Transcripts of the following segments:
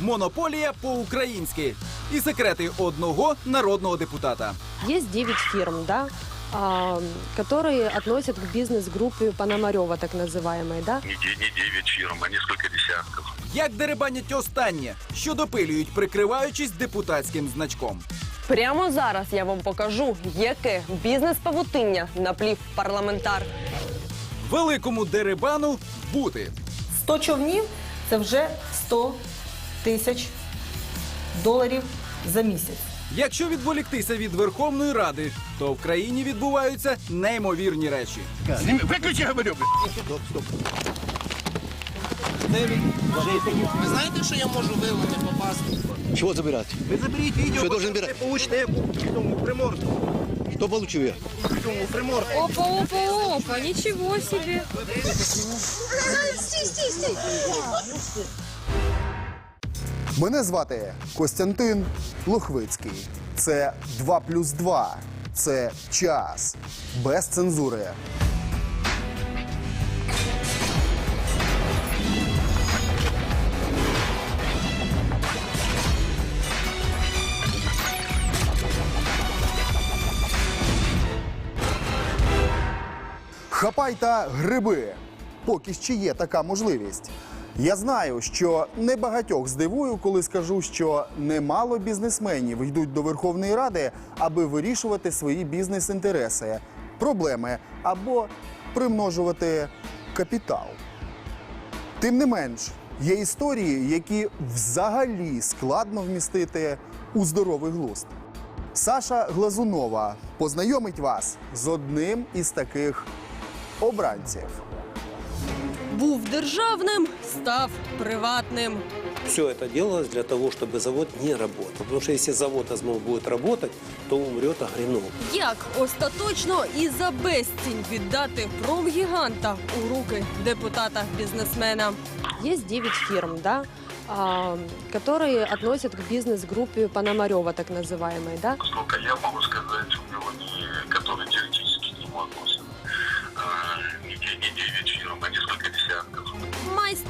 Монополія по-українськи і секрети одного народного депутата. Есть 9 фирм, да, а, которые относят к бизнес-группе Пономарева, так называемой, да. Не, де- не 9 фирм, а несколько десятков. Як деребанять останнє, що допилюють, прикриваючись депутатським значком. Прямо зараз я вам покажу, яке бізнес-павутиння наплів парламентар. Великому деребану бути. 100 човнів це вже 100 тисяч доларів за місяць. Якщо відволіктися від Верховної Ради, то в країні відбуваються неймовірні речі. Выключи, говорю. Ви знаєте, що я можу вилити попасти? Чего забирать? Ви заберіть відео, Що должен брати? получите яку цьому приморську. Что получил я? Цьому приморську. Опа, опа, опа, ничего себе. Мене звати Костянтин Лохвицький. Це 2 плюс 2. Це час без цензури. Хапай та гриби. Поки ще є така можливість. Я знаю, що небагатьох здивую, коли скажу, що немало бізнесменів йдуть до Верховної Ради, аби вирішувати свої бізнес-інтереси, проблеми або примножувати капітал. Тим не менш, є історії, які взагалі складно вмістити у здоровий глузд. Саша Глазунова познайомить вас з одним із таких обранців Був державним, став приватним. Все это делалось для того, чтобы завод не работал. Потому что если завод Азмол будет работать, то умрет Агринол. Як остаточно і за безцінь віддати промгіганта у руки депутата-бізнесмена. Есть 9 фирм, да, а, которые относят к бизнес-группе Пономарева, так называемой, да. Сколько я могу сказать, у него не,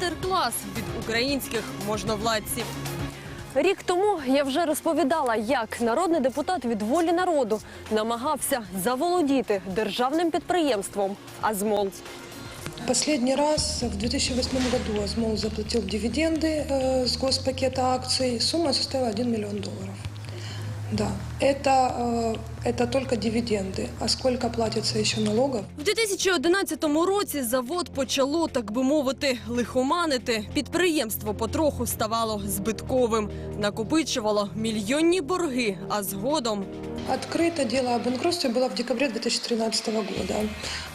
Майстер-клас від українських можновладців. Рік тому я вже розповідала, як народний депутат від волі народу намагався заволодіти державним підприємством Азмол. Последний раз в 2008 году Азмол заплатил дивиденды э, с госпакета акций. Сумма составила 1 миллион долларов. Да, это, э, это только дивиденды. А сколько платится еще налогов? В 2011 році завод почало, так би мовити, лихоманити. Підприємство потроху ставало збитковим, накопичувало мільйонні борги, а згодом Открыто дело о банкротстве было в декабре 2013 года.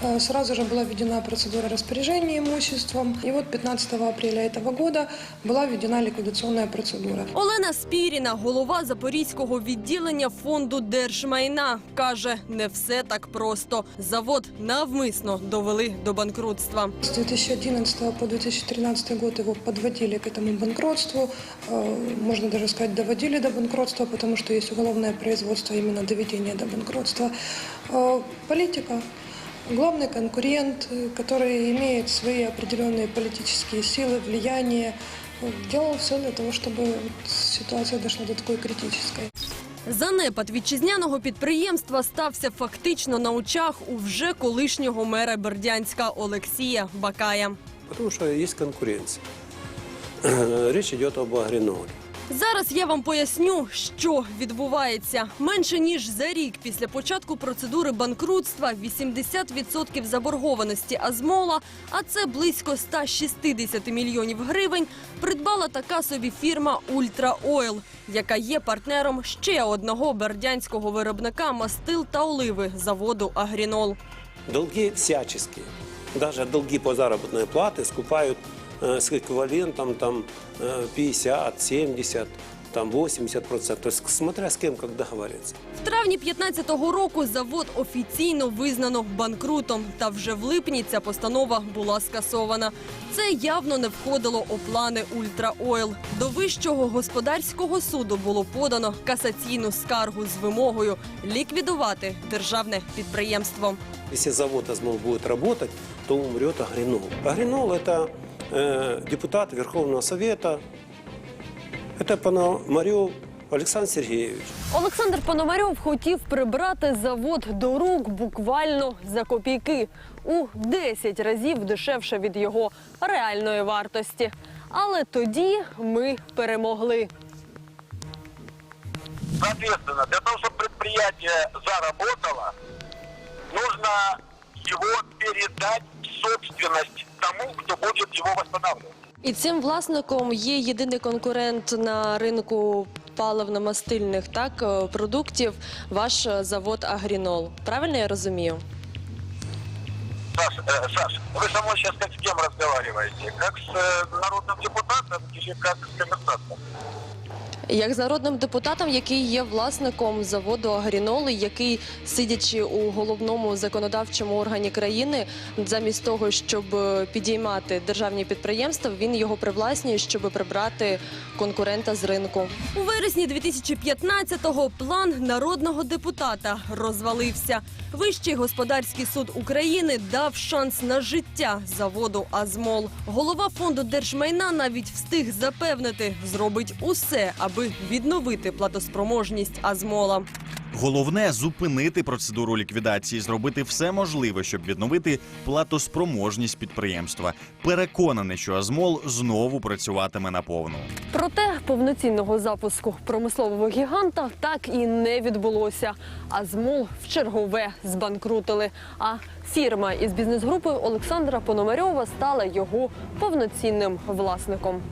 Э, Сразу же была введена процедура распоряжения имуществом. И вот 15 апреля этого года была введена ликвидационная процедура. Олена Спіріна, голова запорізького відділення фонду держмайна, каже, не все так просто. Завод навмисно довели до банкрутства. С 2011 по 2013 год его подводили к этому банкротству. Э, Можно даже сказать, доводили до банкротства, потому что есть уголовное производство именно доведения до банкротства. Э, Политика. Главный конкурент, э, который имеет свои определенные политические силы, влияние, э, делал все для того, чтобы вот ситуация дошла до такой критической. Занепад вітчизняного підприємства стався фактично на очах у вже колишнього мера Бердянська Олексія Бакая. Потому что есть конкуренция. Речь идет об Агриноле. Зараз я вам поясню, що відбувається. Менше ніж за рік після початку процедури банкрутства 80% заборгованості Азмола, а це близько 160 мільйонів гривень, придбала така собі фірма Ультра Ойл, яка є партнером ще одного бердянського виробника мастил та оливи заводу Агрінол. Долги всяческие. Даже долги по заработной плате скупают э, с эквивалентом там, э, 50, 70, там 80 процентов. То есть смотря с кем, как договориться. В травні 15-го року завод офіційно визнано банкрутом. Та вже в липні ця постанова була скасована. Це явно не входило у плани Ультра Ойл. До вищого господарського суду було подано касаційну скаргу з вимогою ліквідувати державне підприємство. Если завод Азмол будет работать, то умрет Агринол. Агринол – это э, депутат Верховного Совета Это Пономарев Александр Сергеевич. Олександр Пономарьов хотів прибрати завод до рук буквально за копійки у 10 разів дешевше від його реальної вартості. Але тоді ми перемогли. Соответственно, для того, чтобы предприятие заработало, нужно его передать в собственность тому, кто будет его восстанавливать. І цим власником є єдиний конкурент на ринку паливно-мастильних так е, продуктів, ваш е, завод Агрінол. Правильно я розумію? Саш, э, Саш, вы со мной сейчас как с кем разговариваете? Как с э, народным депутатом или как с коммерсантом? Як з народним депутатом, який є власником заводу Агрінол, і який, сидячи у головному законодавчому органі країни, замість того, щоб е, підіймати державні підприємства, він його привласнює, щоб прибрати конкурента з ринку. У вересні 2015-го план народного депутата розвалився. Вищий господарський суд України дав шанс на життя заводу Азмол. Голова фонду держмайна навіть встиг запевнити, зробить усе, аби відновити платоспроможність Азмола. Головне зупинити процедуру ліквідації, зробити все можливе, щоб відновити платоспроможність підприємства. Переконаний, що Азмол знову працюватиме наповну. Проте повноцінного запуску промислового гіганта так і не відбулося. Азмол в чергове збанкрутили. А фірма із бізнес-групою Олександра Пономарьова стала його повноцінним власником.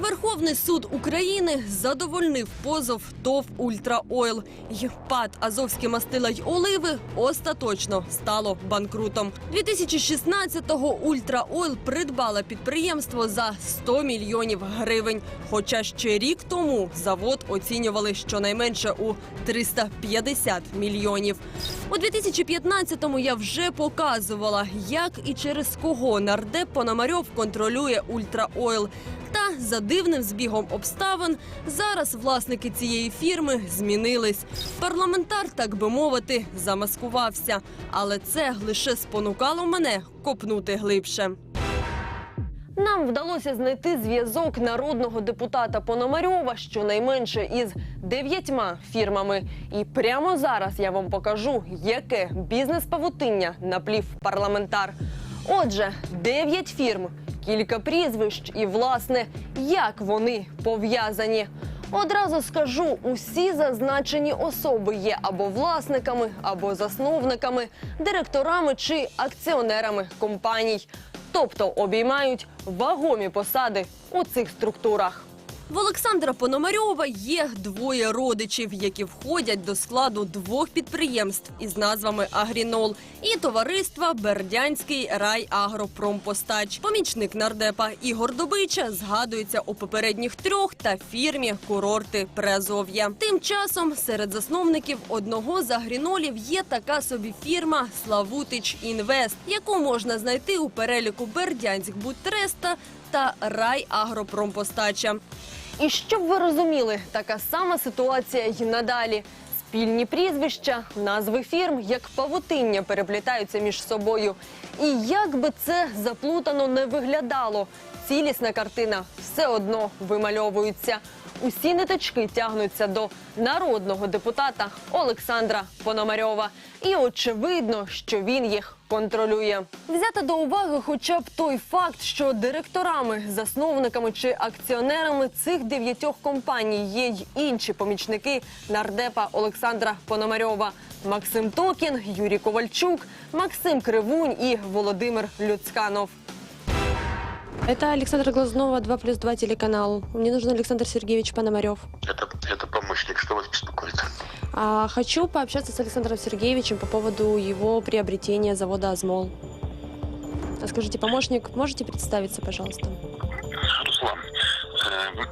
Верховний суд України задовольнив позов ТОВ «Ультраойл». Й ПАД «Азовські мастила й оливи» остаточно стало банкрутом. 2016-го «Ультраойл» придбала підприємство за 100 мільйонів гривень. Хоча ще рік тому завод оцінювали щонайменше у 350 мільйонів. У 2015-му я вже показувала, як і через кого нардеп Пономарьов контролює «Ультраойл». Та за дивним збігом обставин зараз власники цієї фірми змінились. Парламентар, так би мовити, замаскувався. Але це лише спонукало мене копнути глибше. Нам вдалося знайти зв'язок народного депутата Пономарьова щонайменше із дев'ятьма фірмами. І прямо зараз я вам покажу, яке бізнес-павутиння наплів парламентар. Отже, дев'ять фірм, кілька прізвищ і, власне, як вони пов'язані. Одразу скажу, усі зазначені особи є або власниками, або засновниками, директорами чи акціонерами компаній, тобто обіймають вагомі посади у цих структурах. В Олександра Пономарьова є двоє родичів, які входять до складу двох підприємств із назвами Агрінол і товариства Бердянський райагропромпостач. Помічник нардепа Ігор Добича згадується у попередніх трьох та фірмі курорти Приазов'я. Тим часом серед засновників одного з агрінолів є така собі фірма Славутич Інвест, яку можна знайти у переліку Бердянськ Будтреста та райагропромпостача. І щоб ви розуміли, така сама ситуація й надалі. Спільні прізвища, назви фірм, як павутиння переплітаються між собою. І як би це заплутано не виглядало, цілісна картина все одно вимальовується. Усі ниточки тягнуться до народного депутата Олександра Пономарьова. І очевидно, що він їх контролює. Взяти до уваги хоча б той факт, що директорами, засновниками чи акціонерами цих дев'ятьох компаній є й інші помічники нардепа Олександра Пономарьова. Максим Токін, Юрій Ковальчук, Максим Кривунь і Володимир Люцканов. Это Александра Глазнова, 2 плюс 2 телеканал. Мне нужен Александр Сергеевич Пономарев. Это, это помощник, что вас беспокоит? А, хочу пообщаться с Александром Сергеевичем по поводу его приобретения завода «Азмол». А Скажите, помощник, можете представиться, пожалуйста? Руслан, э,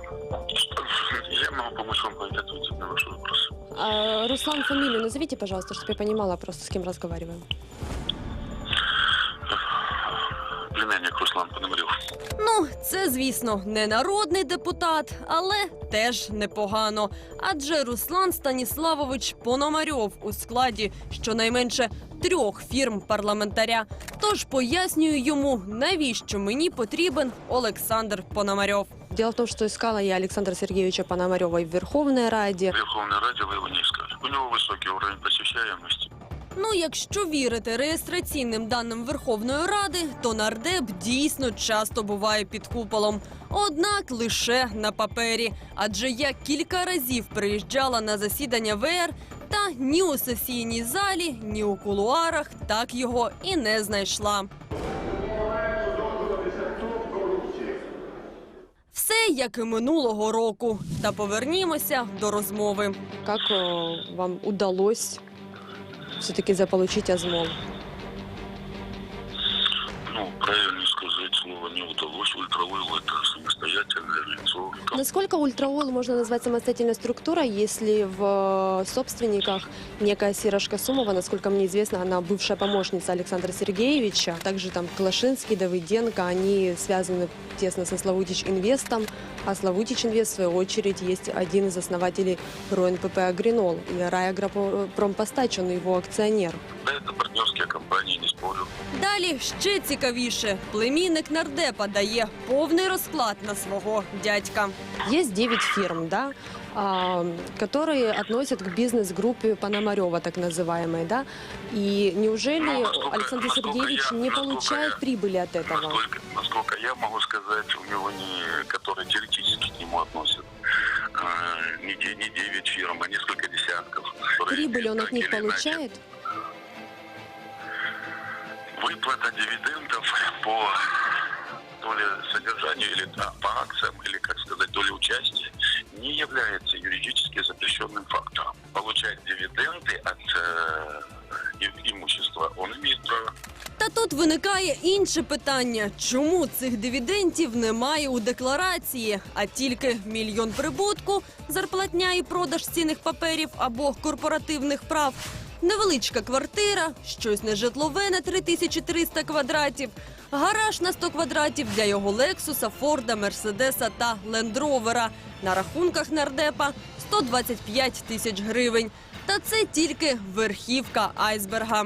я могу помочь вам ответить на ваши вопросы. А, Руслан, фамилию назовите, пожалуйста, чтобы я понимала просто, с кем разговариваем. Племянник Руслан Пономарев. Ну, це, звісно, не народний депутат, але теж непогано. Адже Руслан Станіславович Пономарьов у складі щонайменше трьох фірм парламентаря. Тож пояснюю йому, навіщо мені потрібен Олександр Пономарьов. Дело в том, что искала я Александра Сергеевича Пономарева в Верховной Раде. Верховной Раде вы его не искали. У него высокий уровень посещаемости. Ну, якщо вірити реєстраційним даним Верховної Ради, то нардеп дійсно часто буває під куполом. Однак лише на папері. Адже я кілька разів приїжджала на засідання ВР, та ні у сесійній залі, ні у кулуарах так його і не знайшла. Все як і минулого року. Та повернімося до розмови. Как э, вам удалось все-таки заполучить Азмол? Ну, правильно Насколько ультраол можно назвать самостоятельной структурой, если в э, собственниках некая Сирошка Сумова, насколько мне известно, она бывшая помощница Александра Сергеевича, также там Клашинский, Давыденко, они связаны тесно со Славутич Инвестом, а Славутич Инвест, в свою очередь, есть один из основателей РОНПП «Агринол», и Райагропромпостач, он его акционер. Да, это партнерские компании, не спорю. Далі ще цікавіше. Племінник нардепа дає повний розклад на свого дядька. Есть 9 фирм, да, а, которые относят к бизнес-группе Пономарева, так называемой, да. И неужели Ну, насколько- Александр насколько Сергеевич я- не насколько получает я- прибыли от этого? Насколько, насколько я могу сказать, у него не, которые теоретически к нему относят, э, не, де- не 9 фирм, а несколько десятков. которые Прибыли он так от них или иначе- получает? Выплата дивидендов по то ли содержанию или да, по акциям, или, как сказать, доли участия, не является юридически запрещенным фактором. Получать дивиденды от э, и- имущества он имеет право. Та тут виникає інше питання: чому цих дивідендів немає у декларації, а тільки мільйон прибутку, зарплатня і продаж цінних паперів або корпоративних прав. Невеличка квартира, щось нежитлове на 3300 квадратів, гараж на 100 квадратів для його Лексуса, Форда, Мерседеса та Лендровера. На рахунках нардепа 125 тисяч гривень. Та це тільки верхівка айсберга.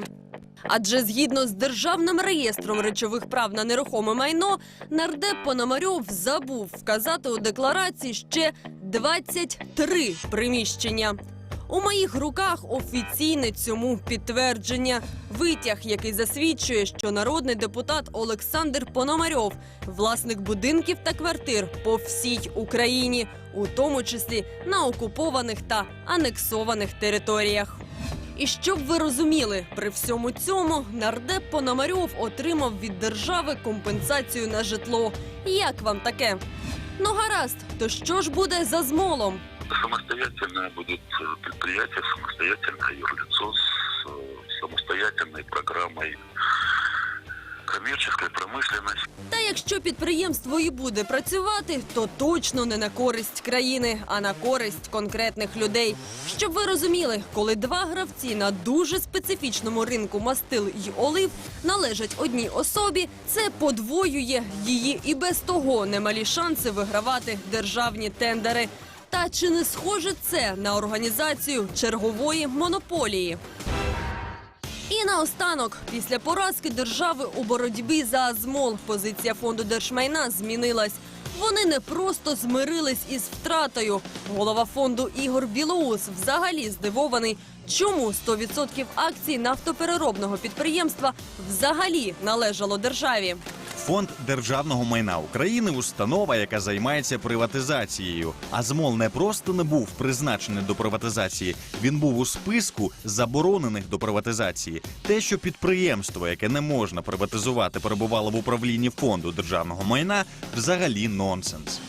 Адже згідно з державним реєстром речових прав на нерухоме майно, нардеп Пономарьов забув вказати у декларації ще 23 приміщення. У моїх руках офіційне цьому підтвердження. Витяг, який засвідчує, що народний депутат Олександр Пономарьов, власник будинків та квартир по всій Україні, у тому числі на окупованих та анексованих територіях. І щоб ви розуміли, при всьому цьому нардеп Пономарьов отримав від держави компенсацію на житло. Як вам таке? Ну гаразд, то що ж буде за змолом? Самостоятельное будет э, предприятие, самостоятельное юрлицо с э, самостоятельной программой коммерческой промышленности. Та якщо підприємство і буде працювати, то точно не на користь країни, а на користь конкретних людей. Щоб ви розуміли, коли два гравці на дуже специфічному ринку мастил й олив належать одній особі, це подвоює її і без того немалі шанси вигравати державні тендери. Та чи не схоже це на організацію чергової монополії? І наостанок, після поразки держави у боротьбі за Азмол, позиція фонду держмайна змінилась. Вони не просто змирились із втратою. Голова фонду Ігор Білоус взагалі здивований, чому 100% акцій нафтопереробного підприємства взагалі належало державі. Фонд державного майна України установа, яка займається приватизацією. А змол не просто не був призначений до приватизації, він був у списку заборонених до приватизації. Те, що підприємство, яке не можна приватизувати, перебувало в управлінні фонду державного майна, взагалі нонсенс.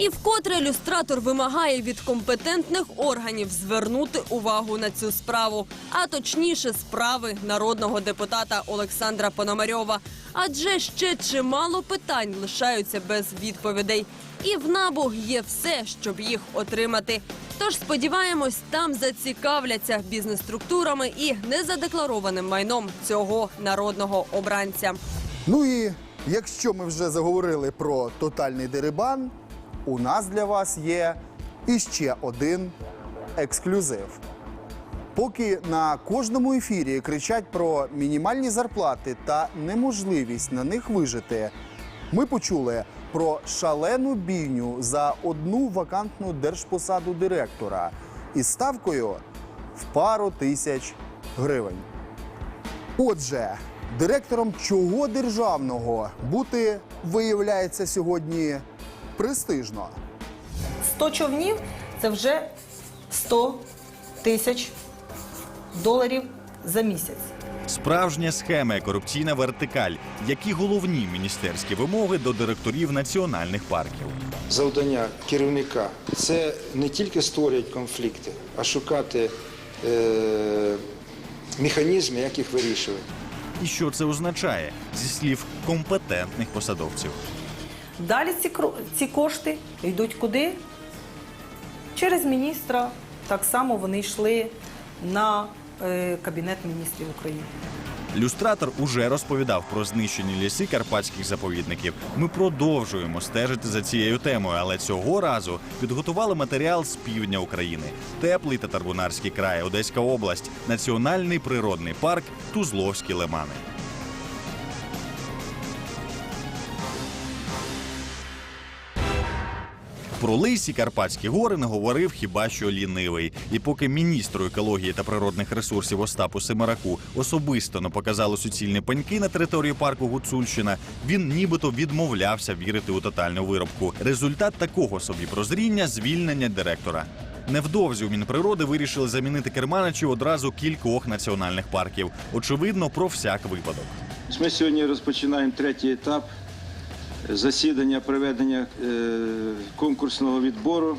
І вкотре люстратор вимагає від компетентних органів звернути увагу на цю справу, а точніше справи народного депутата Олександра Пономарьова. Адже ще чимало питань лишаються без відповідей. І в набу є все, щоб їх отримати. Тож сподіваємось, там зацікавляться бізнес-структурами і незадекларованим майном цього народного обранця. Ну і якщо ми вже заговорили про тотальний дерибан, у нас для вас є іще один ексклюзив. Поки на кожному ефірі кричать про мінімальні зарплати та неможливість на них вижити, ми почули про шалену бійню за одну вакантну держпосаду директора із ставкою в пару тисяч гривень. Отже, директором чого державного бути виявляється сьогодні престижно. 100 човнів це вже 100 тисяч доларів за місяць. Справжня схема і корупційна вертикаль. Які головні міністерські вимоги до директорів національних парків? завдання керівника це не тільки створювати конфлікти, а шукати е, механізми, як їх вирішувати. І що це означає зі слів компетентних посадовців? Далі ці, ці кошти йдуть куди? Через міністра. Так само вони йшли на е, Кабінет міністрів України. Люстратор уже розповідав про знищені ліси карпатських заповідників. Ми продовжуємо стежити за цією темою, але цього разу підготували матеріал з півдня України: теплий татарбунарський край, Одеська область, національний природний парк Тузловські лимани. Про лисі Карпатські гори не говорив хіба що лінивий. І поки міністру екології та природних ресурсів Остапу Семераку особисто не показали суцільні пеньки на території парку Гуцульщина, він нібито відмовлявся вірити у тотальну виробку. Результат такого собі прозріння звільнення директора. Невдовзі у Мінприроди вирішили замінити керманичів одразу кількох національних парків. Очевидно, про всяк випадок. Ми сьогодні розпочинаємо третій етап засідання проведення е, конкурсного відбору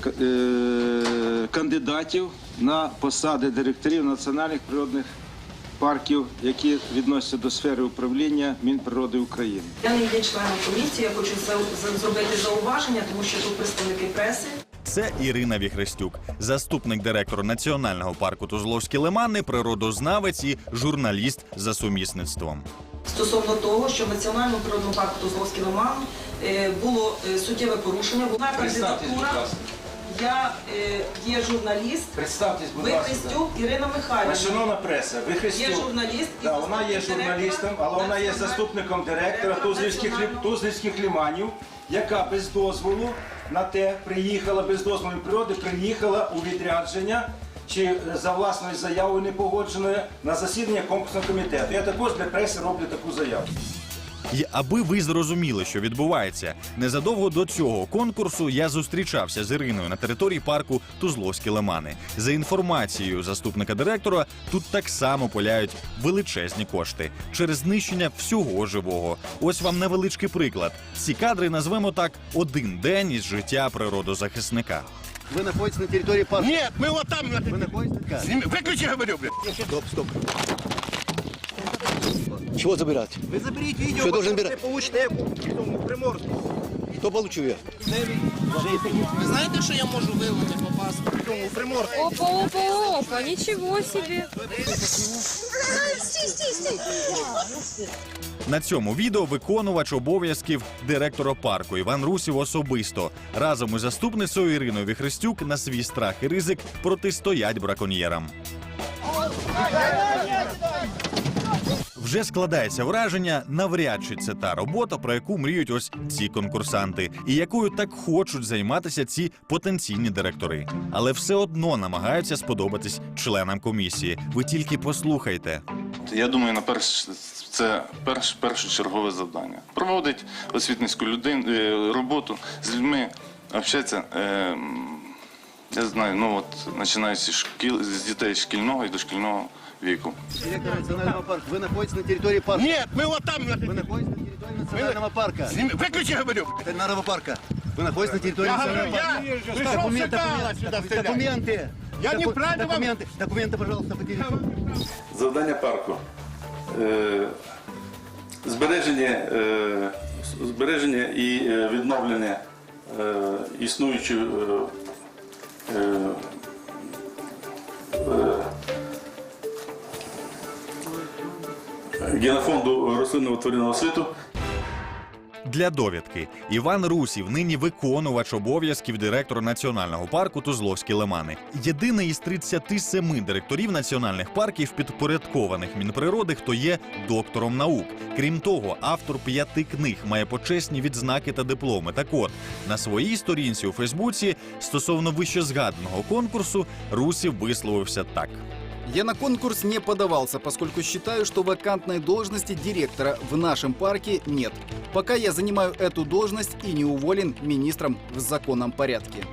к- е, кандидатів на посади директорів національних природних парків, які відносяться до сфери управління Мінприроди України. Я не є членом комісії, я хочу зробити зауваження, тому що тут представники преси. Це Ірина Віхрестюк, заступник директора національного парку Тузловські лимани, природознавець і журналіст за сумісництвом. Стосовно того, що в національному природному парку Тузловський лиман е, було е, суттєве порушення. Була кандидатура. Я е, є журналіст. Представтесь, будь Вихрестюк Ірина Михайлівна. Шановна преса, ви Є журналіст і Да, вона є журналістом, але вона є заступником директора Тузлівських, Тузлівських ліманів, яка без дозволу на те приїхала, без дозволу природи, приїхала у відрядження чи за власною заявою непогодженою на засідання конкурсного комітету. Я також для преси роблю таку заяву. І аби ви зрозуміли, що відбувається, незадовго до цього конкурсу я зустрічався з Іриною на території парку Тузловські лимани. За інформацією заступника директора, тут так само пуляють величезні кошти через знищення всього живого. Ось вам невеличкий приклад. Ці кадри назвемо так один день із життя природозахисника. Вы находитесь на территории парка. Нет, мы вот там. Вы находитесь как? Сними- Выключи, говорю, блядь. Стоп, стоп. Чего забирать? Ви заберіть відео, Що я должен ви брати? получите яку тому приморську. Кто получил я? Ви знаєте, що я можу вилити попасти в тому приморську? Опа, опа, опа, нічого собі. На цьому відео виконувач обов'язків директора парку Іван Русів особисто разом із заступницею Іриною Віхрестюк на свій страх і ризик протистоять браконьєрам. Вже складається враження, навряд чи це та робота, про яку мріють ось ці конкурсанти, і якою так хочуть займатися ці потенційні директори. Але все одно намагаються сподобатись членам комісії. Ви тільки послухайте. Я думаю, на перш це перш першочергове завдання. Проводить освітницьку людину е, роботу з людьми, общатися. Е, м, я знаю, ну от починаючи з шкіл з дітей шкільного і дошкільного віку. Директор национального парка. Вы находитесь на территории парка. Нет, мы вот там. Вы находитесь на территории национального парка. Сними- Выключи, говорю. Ветеринарного парка. Вы находитесь на территории Я национального говорю, парка. я пришел Документы, сюда, документы, сюда доку- стрелять. документы. Я Доку- неправильно вам- Документы, документы, пожалуйста, по территории. Завдання парку. Е, збереження, е, збереження і е, відновлення існуючої генофонду рослинного тваринного світу Для довідки Іван Русів, нині виконувач обов'язків директора національного парку Тузловські лимани. Єдиний із 37 директорів національних парків, підпорядкованих Мінприроди, хто є доктором наук. Крім того, автор п'яти книг має почесні відзнаки та дипломи. Так от на своїй сторінці у Фейсбуці стосовно вищезгаданого конкурсу Русів висловився так. Я на конкурс не подавался, поскольку считаю, что вакантной должности директора в нашем парке нет. Пока я занимаю эту должность и не уволен министром в законном порядке.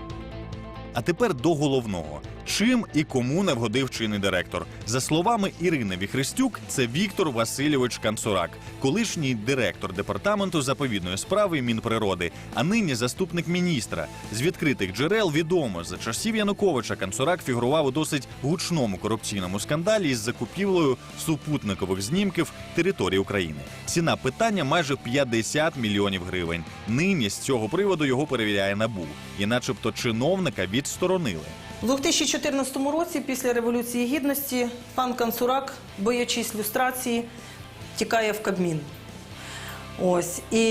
А тепер до головного. Чим і кому не вгодив чинний директор? За словами Ірини Віхрестюк, це Віктор Васильович Канцурак, колишній директор департаменту заповідної справи Мінприроди, а нині заступник міністра. З відкритих джерел відомо за часів Януковича Канцурак фігурував у досить гучному корупційному скандалі із закупівлею супутникових знімків території України. Ціна питання майже 50 мільйонів гривень. Нині з цього приводу його перевіряє набу, і, начебто, чиновника відсторонили. У 2014 році, після Революції Гідності, пан Канцурак, боячись люстрації, тікає в Кабмін. Ось. І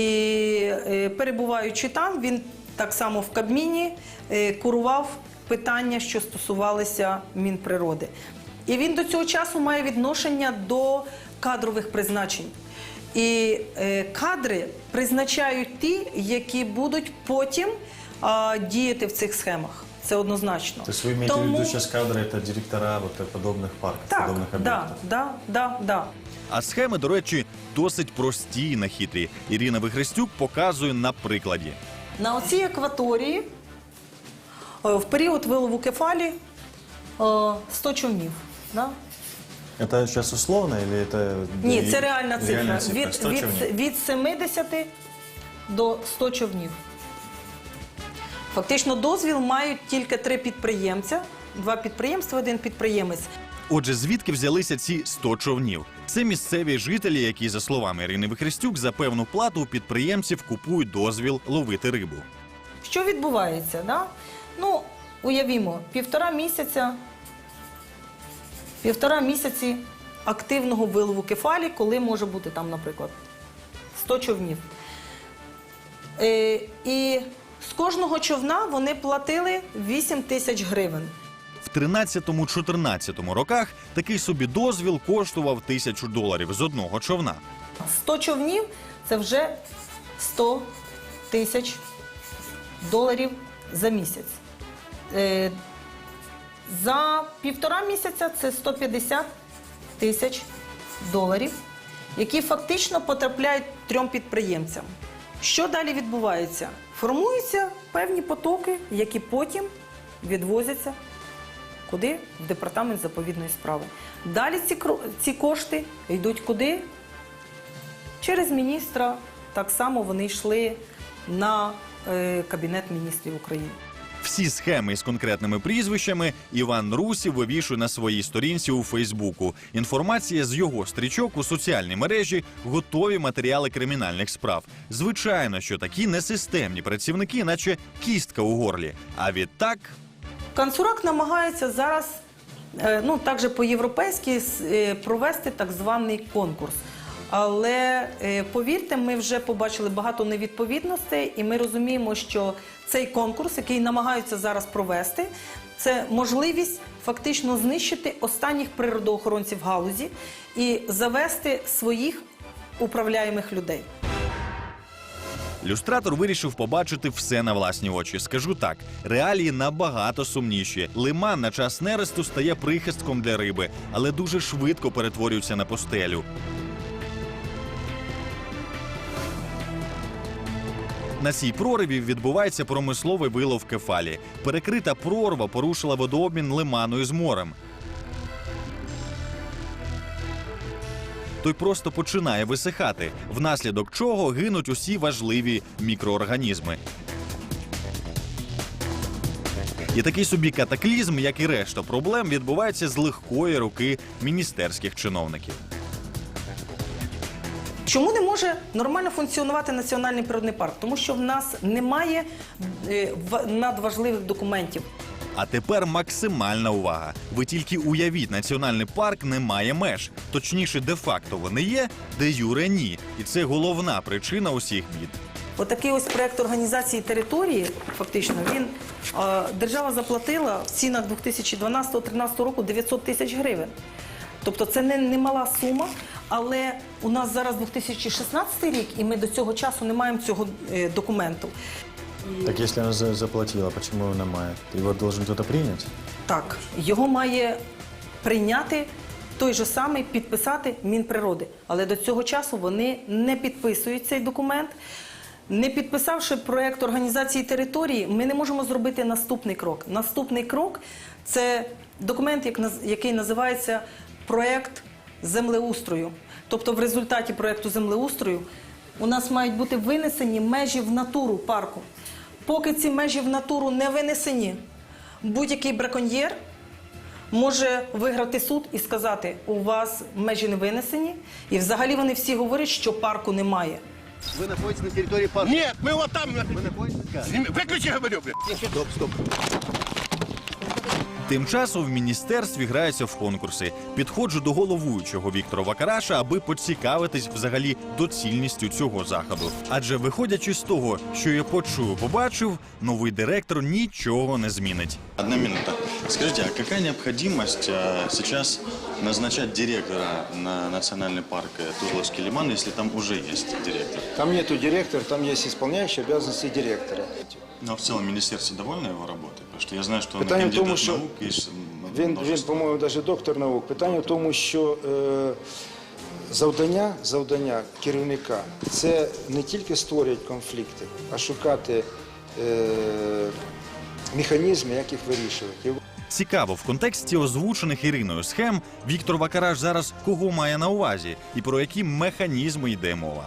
е, перебуваючи там, він так само в Кабміні е, курував питання, що стосувалися Мінприроди. І він до цього часу має відношення до кадрових призначень. І е, кадри призначають ті, які будуть потім діяти в цих схемах. Це однозначно. То есть вы имеете в виду сейчас кадры, это директора вот подобных парков, Так, подобных объектов? да, да, да, да. А схеми, до речі, досить прості і нахитрі. Ірина Вихрестюк показує на прикладі. На оцій акваторії е, в період вилову кефалі е, 100 човнів. Да? Это сейчас условно или это... Ні, це реальна цифра. реальная цифра? Від, 100 від, човнів? від 70 до 100 човнів. Фактично дозвіл мають тільки три підприємця, два підприємства, один підприємець. Отже, звідки взялися ці 100 човнів? Це місцеві жителі, які, за словами Ірини Вихрестюк, за певну плату у підприємців купують дозвіл ловити рибу. Що відбувається? Да? Ну, уявімо, півтора місяця, півтора місяці активного вилову кефалі, коли може бути там, наприклад, 100 човнів. Е, і з кожного човна вони платили 8 тисяч гривень. В 13-14 роках такий собі дозвіл коштував тисячу доларів з одного човна. 100 човнів це вже 100 тисяч доларів за місяць. Е, За півтора місяця це 150 тисяч доларів, які фактично потрапляють трьом підприємцям. Що далі відбувається? Формуються певні потоки, які потім відвозяться куди? В департамент заповідної справи. Далі ці, ці кошти йдуть куди? Через міністра так само вони йшли на е, Кабінет міністрів України. Всі схеми із конкретними прізвищами Іван Русів вивішує на своїй сторінці у Фейсбуку. Інформація з його стрічок у соціальній мережі готові матеріали кримінальних справ. Звичайно, що такі несистемні працівники, наче кістка у горлі. А відтак Канцурак намагається зараз, е, ну так же по-європейськи, е, провести так званий конкурс. Але е, повірте, ми вже побачили багато невідповідностей, і ми розуміємо, що цей конкурс, який намагаються зараз провести, це можливість фактично знищити останніх природоохоронців галузі і завести своїх управляємих людей. Люстратор вирішив побачити все на власні очі. Скажу так: реалії набагато сумніші. Лиман на час нересту стає прихистком для риби, але дуже швидко перетворюється на постелю. На цій прориві відбувається промисловий вилов кефалі. Перекрита прорва порушила водообмін лиману з морем. той просто починає висихати, внаслідок чого гинуть усі важливі мікроорганізми. І такий собі катаклізм, як і решта проблем, відбувається з легкої руки міністерських чиновників. Чому не може нормально функціонувати національний природний парк? Тому що в нас немає е, надважливих документів. А тепер максимальна увага. Ви тільки уявіть, національний парк не має меж. Точніше, де-факто вони є, де юре ні. І це головна причина усіх бід. Отакий ось проект організації території, фактично, він е, держава заплатила в цінах 2012-2013 року 900 тисяч гривень. Тобто це не, не мала сума, але у нас зараз 2016 рік, і ми до цього часу не маємо цього е, документу. Так если она за- заплатила, почему его немає? Его должен кто-то принять? Так, його має прийняти той же самий, підписати Мінприроди. Але до цього часу вони не підписують цей документ. Не підписавши проєкт організації території, ми не можемо зробити наступний крок. Наступний крок це документ, як наз- який називається проєкт землеустрою. Тобто, в результаті проєкту землеустрою у нас мають бути винесені межі в натуру парку. Поки ці межі в натуру не винесені, будь-який браконьєр може виграти суд і сказати, у вас межі не винесені, і взагалі вони всі говорять, що парку немає. Вы находитесь на территории парка. Нет, мы вот там... Вы находитесь как? Сними- Выключи, говорю, блядь. Стоп, стоп. Тим часом в міністерстві граються в конкурси. Підходжу до головуючого Віктора Вакараша, аби поцікавитись взагалі доцільністю цього заходу. Адже виходячи з того, що я почую, побачив, новий директор нічого не змінить. Одна минута. Скажите, а какая необходимость а, сейчас назначать директора на национальный парк э, Тузловский лиман, если там уже есть директор? Там нету директора, там есть исполняющий обязанности директора. Но в целом министерство довольно его работой? Потому что я знаю, что он Питання в кандидат тому, що наук м, Він, він по-моєму, навіть доктор наук. Питання в тому, що е, завдання, завдання керівника це не тільки створювати конфлікти, а шукати е, механізми, як їх вирішувати. Цікаво, в контексті озвучених Іриною схем Віктор Вакараш зараз кого має на увазі і про які механізми йде мова.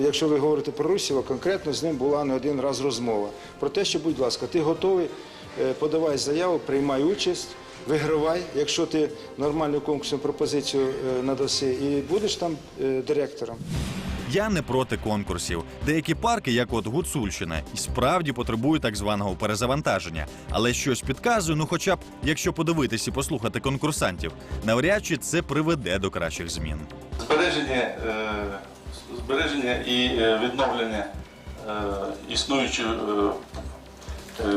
Якщо ви говорите про Русєва, конкретно з ним була не один раз розмова про те, що, будь ласка, ти готовий, е, подавай заяву, приймай участь, вигравай, якщо ти нормальну конкурсну пропозицію е, надаси, і будеш там е, директором. Я не проти конкурсів. Деякі парки, як от Гуцульщина, і справді потребують так званого перезавантаження. Але щось підказує, ну хоча б якщо подивитись і послухати конкурсантів, навряд чи це приведе до кращих змін. Збереження, е, збереження і е, відновлення е, існуючої е,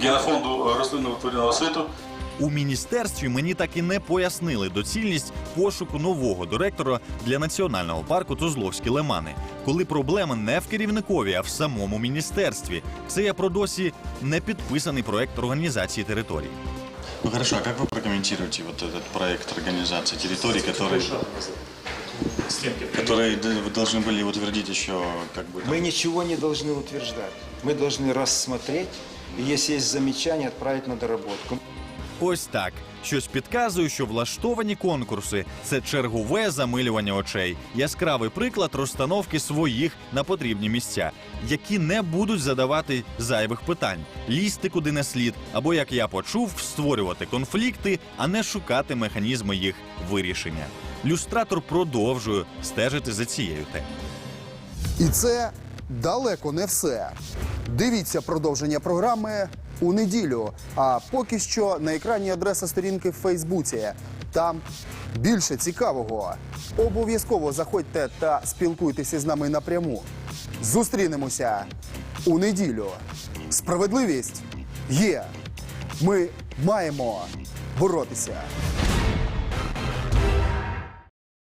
генофонду рослинного тваринного світу У міністерстві мені так і не пояснили доцільність пошуку нового директора для національного парку Тузловські лимани, коли проблема не в керівникові, а в самому міністерстві. Це я про досі не підписаний проект організації територій. Ну хорошо, а как вы прокомментируете вот этот проект организации территорий, который, который д- вы должны были утвердить еще как бы... там- Мы ничего не должны утверждать. Мы должны рассмотреть, и если есть замечания, отправить на доработку. Ось так. Щось підказує, що влаштовані конкурси це чергове замилювання очей, яскравий приклад розстановки своїх на потрібні місця, які не будуть задавати зайвих питань, лізти куди не слід, або як я почув, створювати конфлікти, а не шукати механізми їх вирішення. Люстратор продовжує стежити за цією темою. І це далеко не все. Дивіться продовження програми у неділю. А поки що на екрані адреса сторінки в Фейсбуці. Там більше цікавого. Обов'язково заходьте та спілкуйтеся з нами напряму. Зустрінемося у неділю. Справедливість є. Ми маємо боротися.